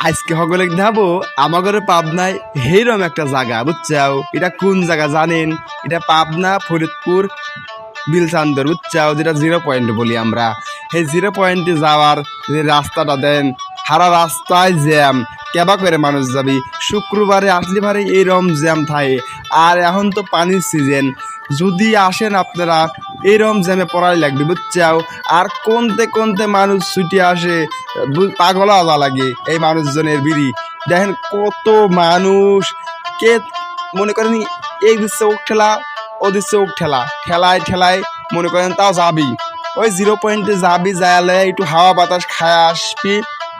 আজকে সকলে দেখাবো আমাগরে পাবনায় হেরম একটা জায়গা বুঝছাও? এটা কোন জায়গা জানেন? এটা পাবনা, ফরিদপুর, বিলচান্দর, বুঝছাও? যেটা জিরো পয়েন্ট বলি আমরা। সেই জিরো পয়েন্টে যাওয়ার যে রাস্তাটা দেন, সারা রাস্তায় জ্যাম। কেবা করে মানুষ যাবি? শুক্রবারে আসলে পারে এইরকম জ্যাম থাকে আর এখন তো পানির সিজন যদি আসেন আপনারা এইরকম জ্যামে পড়াই লাগবে, বুঝছাও? আর কোনতে কোনতে মানুষ ছুটে আসে পাগল আজা লাগে এই মানুষজনের বিড়ি। দেখেন কত মানুষ, কে মনে করেন এই দিচ্ছে ওক ঠেলা, ও দিচ্ছে ওক ঠেলা, ঠেলায় ঠেলায় মনে করেন তাও যাবি। ওই জিরো পয়েন্টে যাবি, যাইলে একটু হাওয়া বাতাস খায় আসবি।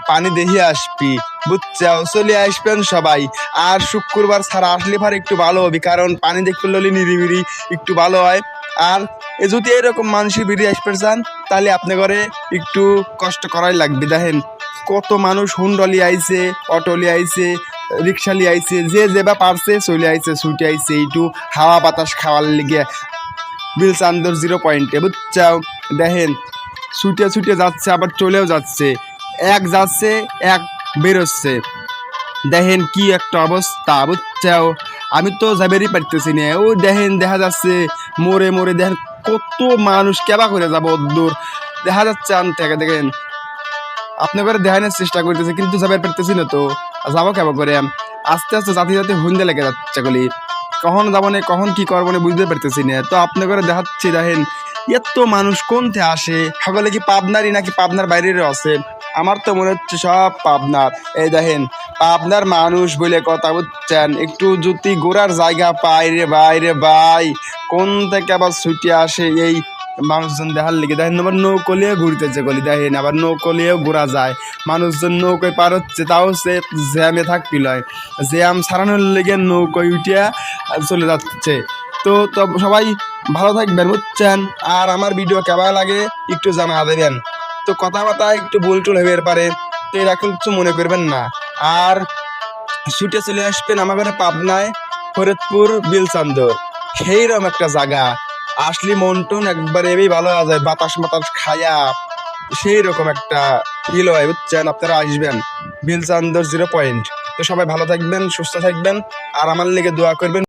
পানি দেখে আসবি, বুঝছাও? চলে আসবেন সবাই। আর শুক্রবার ছাড়া আসলে ভার একটু ভালো হবে, কারণ পানি দেখতে ললি নিরিবিরি একটু ভালো হয়। আর এ যদি এরকম মানুষের বেরিয়ে আসবে চান তাহলে আপনি ঘরে একটু কষ্ট করাই লাগবে, দেখেন। কত মানুষ হুন্ডলি আইছে, অটোলি আইছে রিক্সালি আইছে, যে যেবা পারছে চলে আইছে, ছুটে আইছে, একটু হাওয়া বাতাস খাওয়ার লিগে। বিল চান্দর জিরো পয়েন্টে, বুঝছাও? দেখেন, ছুটে ছুটে যাচ্ছে, আবার চলেও যাচ্ছে। এক যাচ্ছে, এক বেরোচ্ছে। দেখেন কি একটা অবস্থা, বুঝছাও? আমি তো যাবেরই পারতেছি না। ও দেখেন, দেখা যাচ্ছে মোড়ে মোড়ে দেখেন কত মানুষ কেবা করে যাব দূর। দেখা যাচ্ছে আন থেকে, দেখেন। আপনি করে দেখানোর চেষ্টা করতেছে, কিন্তু যাবার পারতেছি না তো। যাব কেবা করে? আস্তে আস্তে জাতি জাতি হুন্দে লেগে যাচ্ছে গলি। কখন যাব না, কখন কি করব না বুঝতে পারতেছি না। তো আপনি করে দেখাচ্ছি, দেখেন, এত মানুষ কোনতে আসে? সকলে কি পাবনারই নাকি পাবনার বাইরেরও আছে? আমার তো মনে হচ্ছে সব পাবনার। এই দেখেন, পাবনার মানুষ বলে কথা বুঝছেন। একটু যদি ঘোরার জায়গা পাই রে ভাই রে ভাই। কোন থেকে আবার ছুটে আসে এই মানুষজন দেখার লেগে? দেখেন, আবার নৌকলিয়ে ঘুরতেছে গলি। দেখেন, আবার নৌকলিয়েও ঘোরা যায়। মানুষজন নৌকোয় পার হচ্ছে, তাও সে জ্যামে থাকবি লয়। জ্যাম সারানোর লেগে নৌকোয় উঠিয়া চলে যাচ্ছে। তো তো সবাই ভালো থাকবেন বুঝছেন? আর আমার ভিডিও কেমন লাগে একটু জানা দেবেন তো কথাবার্তা একটু ভুল টুল হয়ে পারে। তো এরকম কিছু মনে করবেন না। আর ছুটে চলে আসবেন আমার ঘরে পাবনায়, ফরিদপুর বিলচান্দর সেইরকম একটা জায়গা। আসলি টন একবারে এবেই ভালো হয়ে যায়, বাতাস মাতাস খায়া। সেই রকম একটা ফিল হয়, বুঝছেন? আপনারা আসবেন বিলচান্দর জিরো পয়েন্ট তো সবাই ভালো থাকবেন, সুস্থ থাকবেন। আর আমার লেগে দোয়া করবেন।